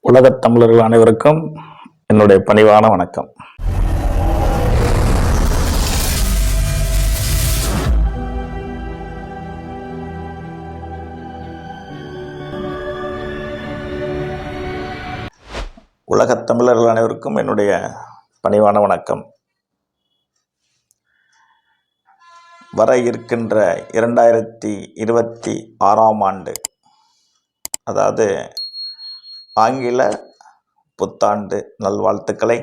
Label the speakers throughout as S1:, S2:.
S1: உலகத் தமிழர்கள் அனைவருக்கும் என்னுடைய பணிவான வணக்கம். உலகத் தமிழர்கள் அனைவருக்கும் என்னுடைய பணிவான வணக்கம். வர இருக்கின்ற இரண்டாயிரத்தி இருபத்தி ஆறாம் ஆண்டு அதாவது ஆங்கில புத்தாண்டு நல்வாழ்த்துக்களை.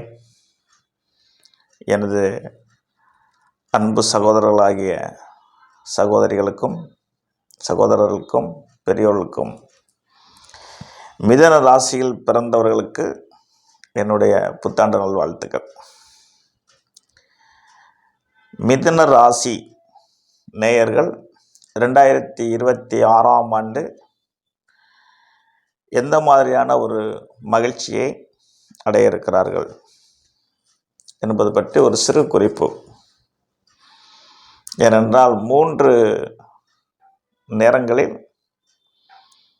S1: எனது அன்பு சகோதரர்களாகிய சகோதரிகளுக்கும் சகோதரர்களுக்கும் பெரியோர்களுக்கும் மிதன ராசியில் பிறந்தவர்களுக்கு என்னுடைய புத்தாண்டு நல்வாழ்த்துக்கள். மிதுன ராசி நேயர்கள் ரெண்டாயிரத்தி இருபத்தி ஆறாம் ஆண்டு எந்த மாதிரியான ஒரு மகிழ்ச்சியை அடைய இருக்கிறார்கள் என்பது பற்றி ஒரு சிறு குறிப்பு. ஏனென்றால் மூன்று நேரங்களில்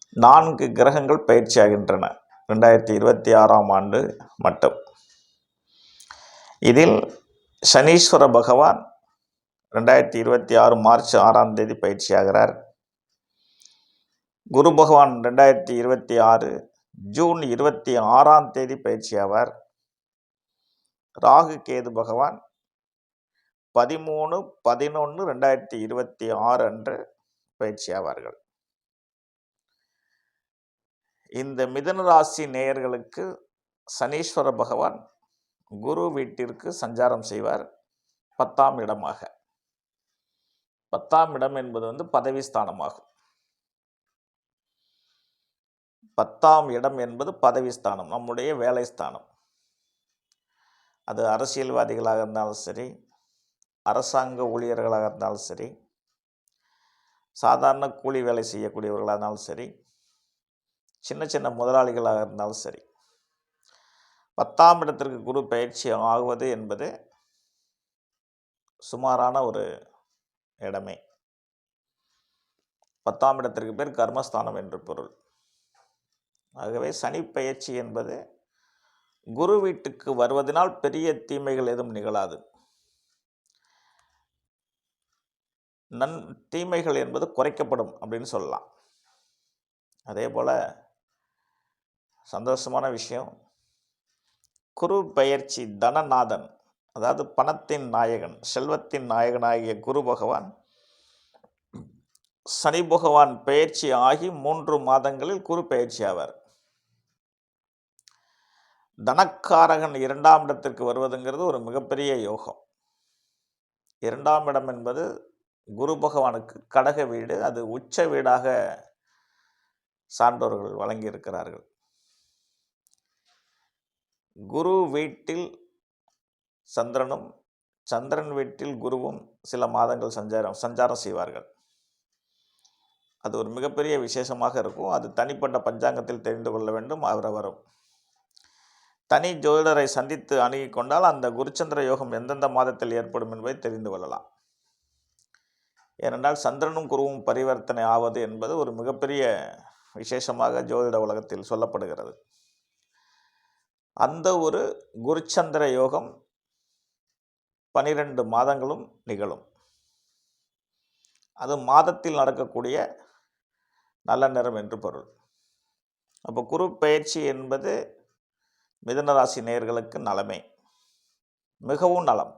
S1: நான்கு கிரகங்கள் பயிற்சியாகின்றன. ரெண்டாயிரத்தி இருபத்தி ஆறாம் ஆண்டு மட்டும். இதில் சனீஸ்வர பகவான் ரெண்டாயிரத்தி இருபத்தி ஆறு மார்ச் ஆறாம் தேதி பயிற்சியாகிறார். குரு பகவான் ரெண்டாயிரத்தி இருபத்தி ஆறு ஜூன் இருபத்தி ஆறாம் தேதி பயிற்சியாவார். ராகு கேது பகவான் பதிமூணு பதினொன்று ரெண்டாயிரத்தி இருபத்தி ஆறு அன்று பயிற்சியாவார்கள். இந்த மிதன ராசி நேயர்களுக்கு சனீஸ்வர பகவான் குரு வீட்டிற்கு சஞ்சாரம் செய்வார் பத்தாம் இடமாக. பத்தாம் இடம் என்பது வந்து பதவி ஸ்தானமாகும். பத்தாம் இடம் என்பது பதவி ஸ்தானம் நம்முடைய வேலை ஸ்தானம் அது அரசியல்வாதிகளாக இருந்தாலும் சரி அரசாங்க ஊழியர்களாக இருந்தாலும் சரி சாதாரண கூலி வேலை செய்யக்கூடியவர்களாக இருந்தாலும் சரி சின்ன சின்ன முதலாளிகளாக இருந்தாலும் சரி. பத்தாம் இடத்திற்கு குரு பயிற்சி ஆகுவது என்பது சுமாரான ஒரு இடமே. பத்தாம் இடத்திற்கு பேர் கர்மஸ்தானம் என்று பொருள். ஆகவே சனி பயிற்சி என்பது குரு வீட்டுக்கு வருவதனால் பெரிய தீமைகள் எதுவும் நிகழாது. நன் தீமைகள் என்பது குறைக்கப்படும் அப்படின்னு சொல்லலாம். அதே போல் சந்தோஷமான விஷயம் குரு பயிற்சி தனநாதன் அதாவது பணத்தின் நாயகன் செல்வத்தின் நாயகனாகிய குரு பகவான் சனி பகவான் பயிற்சி ஆகி மூன்று மாதங்களில் குரு பயிற்சி ஆவார். தனக்காரகன் இரண்டாம் இடத்திற்கு வருவதுங்கிறது ஒரு மிகப்பெரிய யோகம். இரண்டாம் இடம் என்பது குரு பகவானுக்கு கடக வீடு அது உச்ச வீடாக சான்றோர்கள் வழங்கியிருக்கிறார்கள். குரு வீட்டில் சந்திரனும் சந்திரன் வீட்டில் குருவும் சில மாதங்கள் சஞ்சாரம் சஞ்சாரம் செய்வார்கள். அது ஒரு மிகப்பெரிய விசேஷமாக இருக்கும். அது தனிப்பட்ட பஞ்சாங்கத்தில் தெரிந்து கொள்ள வேண்டும். அவரவரும் தனி ஜோதிடரை சந்தித்து அணுகி கொண்டால் அந்த குருச்சந்திர யோகம் எந்தெந்த மாதத்தில் ஏற்படும் என்பதை தெரிந்து கொள்ளலாம். ஏனென்றால் சந்திரனும் குருவும் பரிவர்த்தனை ஆவது என்பது ஒரு மிகப்பெரிய விசேஷமாக ஜோதிட உலகத்தில் சொல்லப்படுகிறது. அந்த ஒரு குருச்சந்திர யோகம் பனிரெண்டு மாதங்களும் நிகழும். அது மாதத்தில் நடக்கக்கூடிய நல்ல நேரம் என்று பொருள். அப்போ குரு பயிற்சி என்பது மிதனராசி நேர்களுக்கு நலமே. மிகவும் நலம்.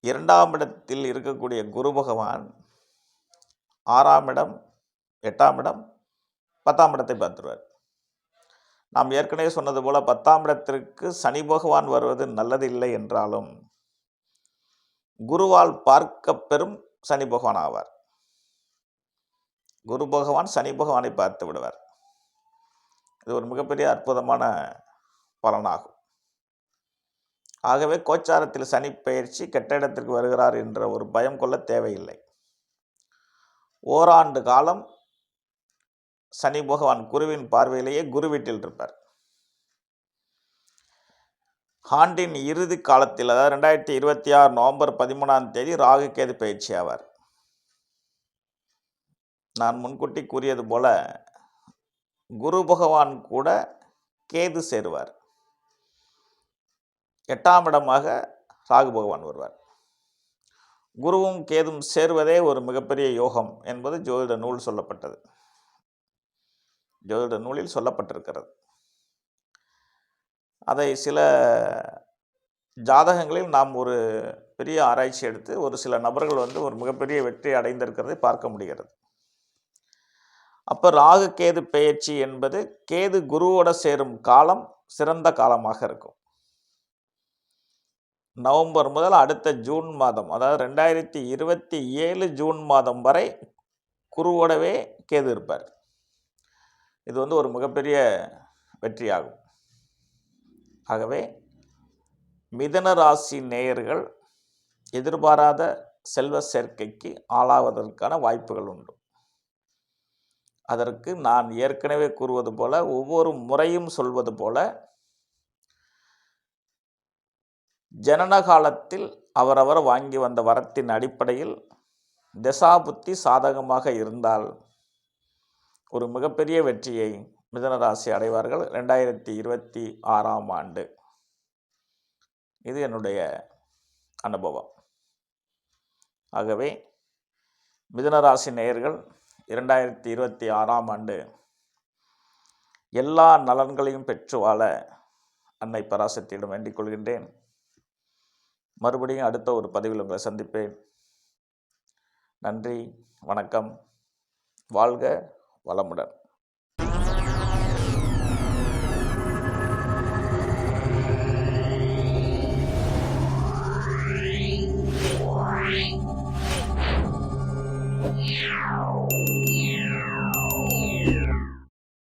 S1: இரண்டாம் இடத்தில் இருக்கக்கூடிய குரு பகவான் ஆறாம் இடம் எட்டாம் இடம் பத்தாம் இடத்தை பார்த்துருவார். நாம் ஏற்கனவே சொன்னது போல பத்தாம் இடத்திற்கு சனி பகவான் வருவது நல்லது இல்லை என்றாலும் குருவால் பார்க்க பெறும் சனி பகவான் ஆவார். குரு பகவான் சனி பகவானை பார்த்து விடுவார். இது ஒரு மிகப்பெரிய அற்புதமான பலனாகும். ஆகவே கோச்சாரத்தில் சனி பயிற்சி கெட்ட இடத்திற்கு வருகிறார் என்ற ஒரு பயம் கொள்ள தேவையில்லை. ஓராண்டு காலம் சனி பகவான் குருவின் பார்வையிலேயே குரு வீட்டில் இருப்பார். ஆண்டின் இறுதி காலத்தில் அதாவது ரெண்டாயிரத்தி இருபத்தி ஆறு நவம்பர் பதிமூணாம் தேதி ராகு கேது பயிற்சி ஆவார். நான் முன்கூட்டி கூறியது போல குரு பகவான் கூட கேது சேருவார். எட்டாம் இடமாக ராகு பகவான் வருவார். குருவும் கேதும் சேர்வதே ஒரு மிகப்பெரிய யோகம் என்பது ஜோதிட நூல் சொல்லப்பட்டது. ஜோதிட நூலில் சொல்லப்பட்டிருக்கிறது. அதை சில ஜாதகங்களில் நாம் ஒரு பெரிய ஆராய்ச்சி எடுத்து ஒரு சில நபர்கள் வந்து ஒரு மிகப்பெரிய வெற்றி அடைந்திருக்கிறதை பார்க்க முடிகிறது. அப்போ ராகு கேது பெயர்ச்சி என்பது கேது குருவோட சேரும் காலம் சிறந்த காலமாக இருக்கும். நவம்பர் முதல் அடுத்த ஜூன் மாதம் அதாவது ரெண்டாயிரத்தி இருபத்தி ஏழு ஜூன் மாதம் வரை குருவோடவே கேது இருப்பார். இது வந்து ஒரு மிகப்பெரிய வெற்றியாகும். ஆகவே மிதன ராசி நேயர்கள் எதிர்பாராத செல்வ சேர்க்கைக்கு ஆளாவதற்கான வாய்ப்புகள் உண்டு. அதற்கு நான் ஏற்கனவே கூறுவது போல ஒவ்வொரு முறையும் சொல்வது போல ஜனன காலத்தில் அவரவர் வாங்கி வந்த வரத்தின் அடிப்படையில் தசாபுத்தி சாதகமாக இருந்தால் ஒரு மிகப்பெரிய வெற்றியை மிதனராசி அடைவார்கள் ரெண்டாயிரத்தி இருபத்தி ஆறாம் ஆண்டு. இது என்னுடைய அனுபவம். ஆகவே மிதனராசி நேயர்கள் இரண்டாயிரத்தி இருபத்தி ஆறாம் ஆண்டு எல்லா நலன்களையும் பெற்று வாழ அன்னை பராசக்தியிடம் வேண்டிக் கொள்கின்றேன். மறுபடியும் அடுத்த ஒரு பதிவில் உங்களை சந்திப்பேன். நன்றி வணக்கம் வாழ்க வளமுடன்.